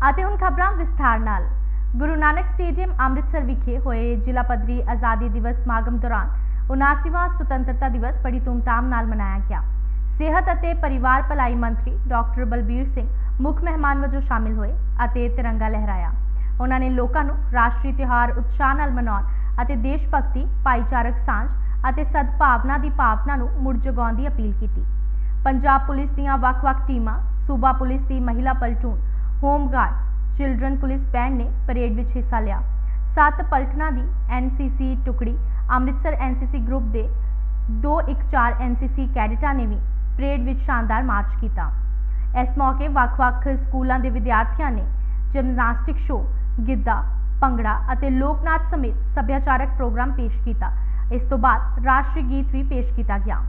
ਅਤੇ ਹੁਣ ਖਬਰਾਂ ਵਿਸਥਾਰ ਨਾਲ। ਗੁਰੂ ਨਾਨਕ ਸਟੇਡੀਅਮ ਅੰਮ੍ਰਿਤਸਰ ਵਿਖੇ ਹੋਏ ਜ਼ਿਲ੍ਹਾ ਪੱਧਰੀ ਆਜ਼ਾਦੀ ਦਿਵਸ ਸਮਾਗਮ ਦੌਰਾਨ 79ਵਾਂ ਸੁਤੰਤਰਤਾ ਦਿਵਸ ਬੜੀ ਧੂਮਧਾਮ ਨਾਲ ਮਨਾਇਆ ਗਿਆ। ਸਿਹਤ ਅਤੇ ਪਰਿਵਾਰ ਭਲਾਈ ਮੰਤਰੀ ਡਾਕਟਰ ਬਲਬੀਰ ਸਿੰਘ ਮੁੱਖ ਮਹਿਮਾਨ ਵਜੋਂ ਸ਼ਾਮਿਲ ਹੋਏ ਅਤੇ ਤਿਰੰਗਾ ਲਹਿਰਾਇਆ। ਉਹਨਾਂ ਨੇ ਲੋਕਾਂ ਨੂੰ ਰਾਸ਼ਟਰੀ ਤਿਉਹਾਰ ਉਤਸ਼ਾਹ ਨਾਲ ਮਨਾਉਣ ਅਤੇ ਦੇਸ਼ ਭਗਤੀ, ਭਾਈਚਾਰਕ ਸਾਂਝ ਅਤੇ ਸਦਭਾਵਨਾ ਦੀ ਭਾਵਨਾ ਨੂੰ ਮੁੜ ਜਗਾਉਣ ਦੀ ਅਪੀਲ ਕੀਤੀ। ਪੰਜਾਬ ਪੁਲਿਸ ਦੀਆਂ ਵੱਖ-ਵੱਖ ਟੀਮਾਂ, ਸੂਬਾ ਪੁਲਿਸ ਦੀ ਮਹਿਲਾ platoon home guard children police band ਨੇ ਪਰੇਡ ਵਿੱਚ ਹਿੱਸਾ ਲਿਆ। ਸੱਤ ਪਲਟਨਾਂ ਦੀ ਐਨਸੀਸੀ ਟੁਕੜੀ ਅੰਮ੍ਰਿਤਸਰ ਐਨਸੀਸੀ ਗਰੁੱਪ ਦੇ 214 ਐਨਸੀਸੀ ਕੈਡਿਟਾਂ ਨੇ ਵੀ ਪਰੇਡ ਵਿੱਚ ਸ਼ਾਨਦਾਰ ਮਾਰਚ ਕੀਤਾ। ਇਸ ਮੌਕੇ ਵੱਖ-ਵੱਖ ਸਕੂਲਾਂ ਦੇ ਵਿਦਿਆਰਥੀਆਂ ਨੇ ਜਿਮਨਾਸਟਿਕ ਸ਼ੋਅ, ਗਿੱਧਾ, ਭੰਗੜਾ ਅਤੇ ਲੋਕ ਨਾਚ ਸਮੇਤ ਸੱਭਿਆਚਾਰਕ ਪ੍ਰੋਗਰਾਮ ਪੇਸ਼ ਕੀਤਾ। ਇਸ ਤੋਂ ਬਾਅਦ ਰਾਸ਼ਟਰੀ ਗੀਤ ਵੀ ਪੇਸ਼ ਕੀਤਾ ਗਿਆ।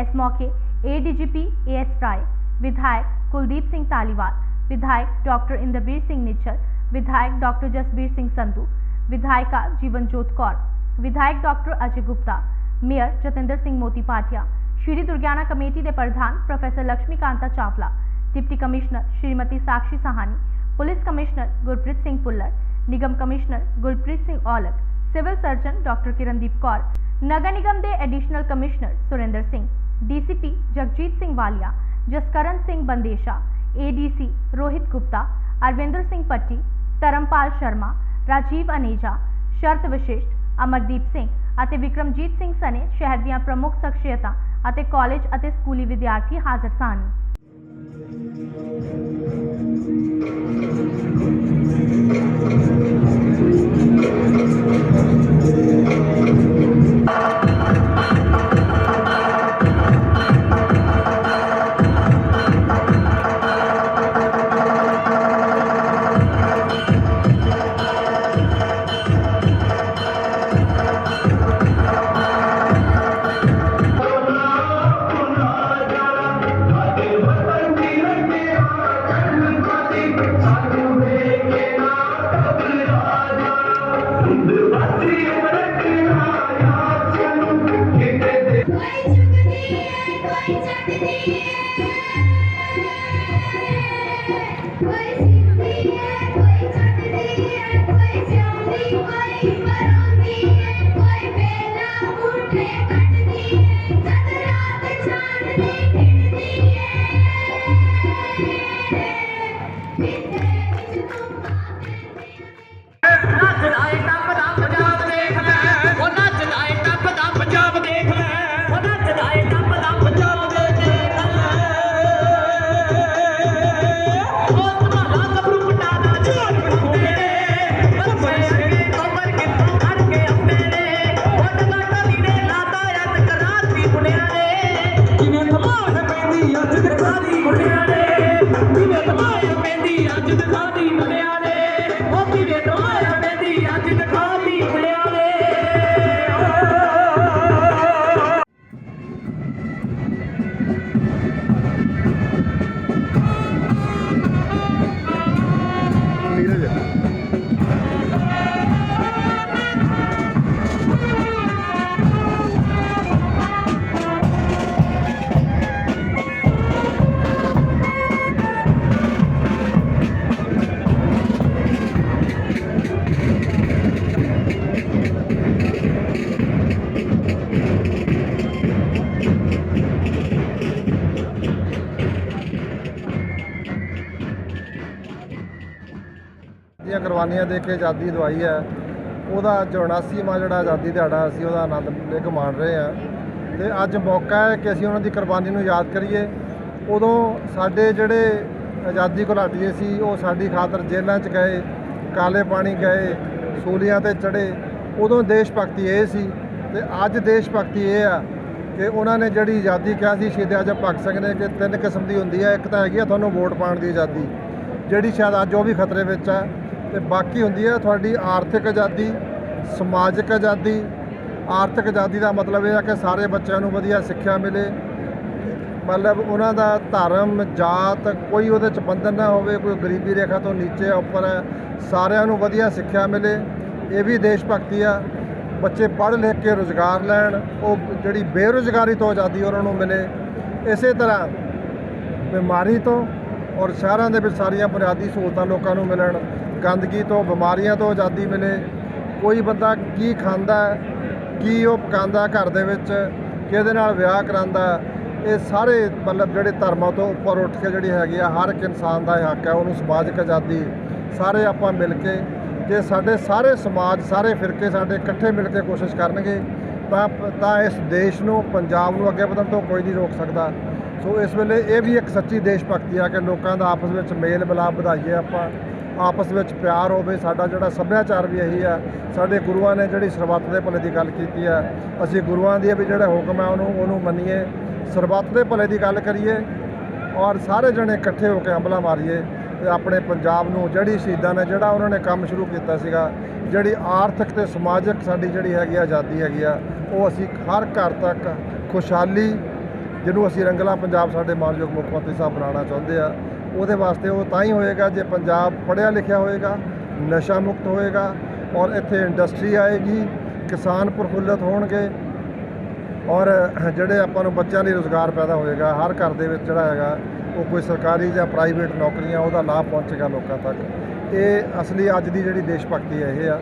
ਇਸ ਮੌਕੇ ਏਡੀਜੀਪੀ ਏਐਸ ਰਾਏ, ਵਿਧਾਇਕ ਕੁਲਦੀਪ ਸਿੰਘ ਧਾਲੀਵਾਲ विधायक डॉक्टर इंद्रबीर सिंह निचर, विधायक डॉक्टर जसबीर सिंह संधू, विधायिका जीवनजोत कौर, विधायक doctor Ajay Gupta, mayor Jatinder Singh Moti Patia Shri Durgiana committee के प्रधान professor Lakshmikanta Chawla, deputy commissioner Shrimati Sakshi Sawhney, police commissioner Gurpreet Singh Bhullar, निगम commissioner Gurpreet Singh Aulakh civil surgeon doctor Kirandeep Kaur, नगर निगम के additional commissioner Surinder Singh, DCP Jagjit Singh Walia, Jaskaran Singh Bandesha ADC Rohit Gupta Arvinder Singh Patti Dharampal Sharma Rajiv Aneja Sharat Vashisht Amardeep Singh ਅਤੇ ਵਿਕਰਮਜੀਤ ਸਿੰਘ ਸਨੇ ਸ਼ਹਿਰ ਦੀਆਂ ਪ੍ਰਮੁੱਖ ਸ਼ਖਸੀਅਤਾਂ ਅਤੇ college ਅਤੇ ਸਕੂਲੀ ਵਿਦਿਆਰਥੀ ਹਾਜ਼ਰ ਸਨ। ਸਿਆਉਂਦੀ ਕੋਈ ਦੀਆਂ ਕੁਰਬਾਨੀਆਂ ਦੇ ਕੇ ਆਜ਼ਾਦੀ ਦਵਾਈ ਹੈ। ਉਹਦਾ 84ਵਾਂ ਜਿਹੜਾ ਆਜ਼ਾਦੀ ਦਿਹਾੜਾ ਅਸੀਂ ਉਹਦਾ ਆਨੰਦ ਲਿਖ ਮਾਣ ਰਹੇ ਹਾਂ। ਤੇ ਅੱਜ ਮੌਕਾ ਹੈ ਕਿ ਅਸੀਂ ਉਹਨਾਂ ਦੀ ਕੁਰਬਾਨੀ ਨੂੰ ਯਾਦ ਕਰੀਏ। ਉਦੋਂ ਸਾਡੇ ਜਿਹੜੇ ਆਜ਼ਾਦੀ ਘੁਲਾਟੀਏ ਸੀ, ਉਹ ਸਾਡੀ ਖਾਤਰ ਜੇਲ੍ਹਾਂ 'ਚ ਗਏ, ਕਾਲੇ ਪਾਣੀ ਗਏ, ਸੂਲੀਆਂ ਤੇ ਚੜੇ ਉਦੋਂ ਦੇਸ਼ ਭਗਤੀ ਇਹ ਸੀ ਤੇ ਅੱਜ ਦੇਸ਼ ਭਗਤੀ ਇਹ ਆ ਕਿ ਉਹਨਾਂ ਨੇ ਜਿਹੜੀ ਆਜ਼ਾਦੀ ਕਿਹਾ ਸੀ ਸ਼ਹੀਦ ਆਜਮ ਭਗਤ ਸਿੰਘ ਨੇ ਕਿ ਤਿੰਨ ਕਿਸਮ ਦੀ ਹੁੰਦੀ ਹੈ। ਇੱਕ ਤਾਂ ਹੈਗੀ ਆ ਤੁਹਾਨੂੰ ਵੋਟ ਪਾਉਣ ਦੀ ਆਜ਼ਾਦੀ, ਜਿਹੜੀ ਸ਼ਾਇਦ ਅੱਜ ਉਹ ਵੀ ਖਤਰੇ ਵਿੱਚ ਆ। ਤੇ ਬਾਕੀ ਹੁੰਦੀ ਹੈ ਤੁਹਾਡੀ ਆਰਥਿਕ ਆਜ਼ਾਦੀ, ਸਮਾਜਿਕ ਆਜ਼ਾਦੀ। ਆਰਥਿਕ ਆਜ਼ਾਦੀ ਦਾ ਮਤਲਬ ਇਹ ਹੈ ਕਿ ਸਾਰੇ ਬੱਚਿਆਂ ਨੂੰ ਵਧੀਆ ਸਿੱਖਿਆ ਮਿਲੇ। ਮਤਲਬ ਉਹਨਾਂ ਦਾ ਧਰਮ, ਜਾਤ ਕੋਈ ਉਹਦੇ ਚ ਬੰਧਨ ਨਾ ਹੋਵੇ, ਕੋਈ ਗਰੀਬੀ ਰੇਖਾ ਤੋਂ ਨੀਚੇ ਉੱਪਰ ਹੈ, ਸਾਰਿਆਂ ਨੂੰ ਵਧੀਆ ਸਿੱਖਿਆ ਮਿਲੇ। ਇਹ ਵੀ ਦੇਸ਼ ਭਗਤੀ ਆ। ਬੱਚੇ ਪੜ੍ਹ ਲਿਖ ਕੇ ਰੁਜ਼ਗਾਰ ਲੈਣ, ਉਹ ਜਿਹੜੀ ਬੇਰੁਜ਼ਗਾਰੀ ਤੋਂ ਆਜ਼ਾਦੀ ਉਹਨਾਂ ਨੂੰ ਮਿਲੇ। ਇਸੇ ਤਰ੍ਹਾਂ ਬਿਮਾਰੀ ਤੋਂ ਔਰ ਸ਼ਹਿਰਾਂ ਦੇ ਵਿੱਚ ਸਾਰੀਆਂ ਬੁਨਿਆਦੀ ਸਹੂਲਤਾਂ ਲੋਕਾਂ ਨੂੰ ਮਿਲਣ। ਗੰਦਗੀ ਤੋਂ, ਬਿਮਾਰੀਆਂ ਤੋਂ ਆਜ਼ਾਦੀ ਮਿਲੇ। ਕੋਈ ਬੰਦਾ ਕੀ ਖਾਂਦਾ, ਕੀ ਉਹ ਪਕਾਉਂਦਾ ਘਰ ਦੇ ਵਿੱਚ, ਕਿਹਦੇ ਨਾਲ ਵਿਆਹ ਕਰਾਂਦਾ ਇਹ ਸਾਰੇ ਮਤਲਬ ਜਿਹੜੇ ਧਰਮਾਂ ਤੋਂ ਉੱਪਰ ਉੱਠ ਕੇ ਜਿਹੜੀ ਹੈਗੀ ਆ, ਹਰ ਇੱਕ ਇਨਸਾਨ ਦਾ ਹੱਕ ਹੈ, ਉਹਨੂੰ ਸਮਾਜਿਕ ਆਜ਼ਾਦੀ, ਸਾਰੇ ਆਪਾਂ ਮਿਲ ਕੇ, ਜੇ ਸਾਡੇ ਸਾਰੇ ਸਮਾਜ, ਸਾਰੇ ਫਿਰਕੇ ਸਾਡੇ ਇਕੱਠੇ ਮਿਲ ਕੇ ਕੋਸ਼ਿਸ਼ ਕਰਨਗੇ, ਤਾਂ ਤਾਂ ਇਸ ਦੇਸ਼ ਨੂੰ, ਪੰਜਾਬ ਨੂੰ ਅੱਗੇ ਵਧਣ ਤੋਂ ਕੋਈ ਨਹੀਂ ਰੋਕ ਸਕਦਾ। ਸੋ ਇਸ ਵੇਲੇ ਇਹ ਵੀ ਇੱਕ ਸੱਚੀ ਦੇਸ਼ ਭਗਤੀ ਆ ਕਿ ਲੋਕਾਂ ਦਾ ਆਪਸ ਵਿੱਚ ਮੇਲ ਮਿਲਾਪ ਵਧਾਈਏ ਆਪਾਂ। ਆਪਸ ਵਿੱਚ ਪਿਆਰ ਹੋਵੇ, ਸਾਡਾ ਜਿਹੜਾ ਸੱਭਿਆਚਾਰ ਵੀ ਇਹੀ ਆ ਸਾਡੇ ਗੁਰੂਆਂ ਨੇ ਜਿਹੜੀ ਸਰਬੱਤ ਦੇ ਭਲੇ ਦੀ ਗੱਲ ਕੀਤੀ ਆ ਅਸੀਂ ਗੁਰੂਆਂ ਦੀ ਵੀ ਜਿਹੜਾ ਹੁਕਮ ਹੈ ਉਹਨੂੰ ਉਹਨੂੰ ਮੰਨੀਏ। ਸਰਬੱਤ ਦੇ ਭਲੇ ਦੀ ਗੱਲ ਕਰੀਏ ਔਰ ਸਾਰੇ ਜਣੇ ਇਕੱਠੇ ਹੋ ਕੇ ਹਮਲਾ ਮਾਰੀਏ ਤੇ ਆਪਣੇ ਪੰਜਾਬ ਨੂੰ, ਜਿਹੜੀ ਸ਼ਹੀਦਾਂ ਨੇ, ਜਿਹੜਾ ਉਹਨਾਂ ਨੇ ਕੰਮ ਸ਼ੁਰੂ ਕੀਤਾ ਸੀਗਾ, ਜਿਹੜੀ ਆਰਥਿਕ ਤੇ ਸਮਾਜਿਕ ਸਾਡੀ ਜਿਹੜੀ ਹੈਗੀ ਆ, ਆਜ਼ਾਦੀ ਹੈਗੀ ਆ, ਉਹ ਅਸੀਂ ਹਰ ਘਰ ਤੱਕ ਖੁਸ਼ਹਾਲੀ, ਜਿਹਨੂੰ ਅਸੀਂ ਰੰਗਲਾ ਪੰਜਾਬ ਸਾਡੇ ਮਾਨਯੋਗ ਮੁੱਖ ਮੰਤਰੀ ਸਾਹਿਬ ਬਣਾਉਣਾ ਚਾਹੁੰਦੇ ਆ ਉਹਦੇ ਵਾਸਤੇ ਉਹ ਤਾਂ ਹੀ ਹੋਏਗਾ ਜੇ ਪੰਜਾਬ ਪੜ੍ਹਿਆ ਲਿਖਿਆ ਹੋਏਗਾ, ਨਸ਼ਾ ਮੁਕਤ ਹੋਏਗਾ ਔਰ ਇੱਥੇ ਇੰਡਸਟਰੀ ਆਏਗੀ, ਕਿਸਾਨ ਪ੍ਰਫੁੱਲਤ ਹੋਣਗੇ ਔਰ ਜਿਹੜੇ ਆਪਾਂ ਨੂੰ ਬੱਚਿਆਂ ਲਈ ਰੋਜ਼ਗਾਰ ਪੈਦਾ ਹੋਏਗਾ, ਹਰ ਘਰ ਦੇ ਵਿੱਚ ਜਿਹੜਾ ਹੈਗਾ, ਉਹ ਕੋਈ ਸਰਕਾਰੀ ਜਾਂ ਪ੍ਰਾਈਵੇਟ ਨੌਕਰੀਆਂ ਉਹਦਾ ਲਾਭ ਪਹੁੰਚੇਗਾ ਲੋਕਾਂ ਤੱਕ। ਇਹ ਅਸਲੀ ਅੱਜ ਦੀ ਜਿਹੜੀ ਦੇਸ਼ ਭਗਤੀ ਹੈ, ਇਹ ਆ।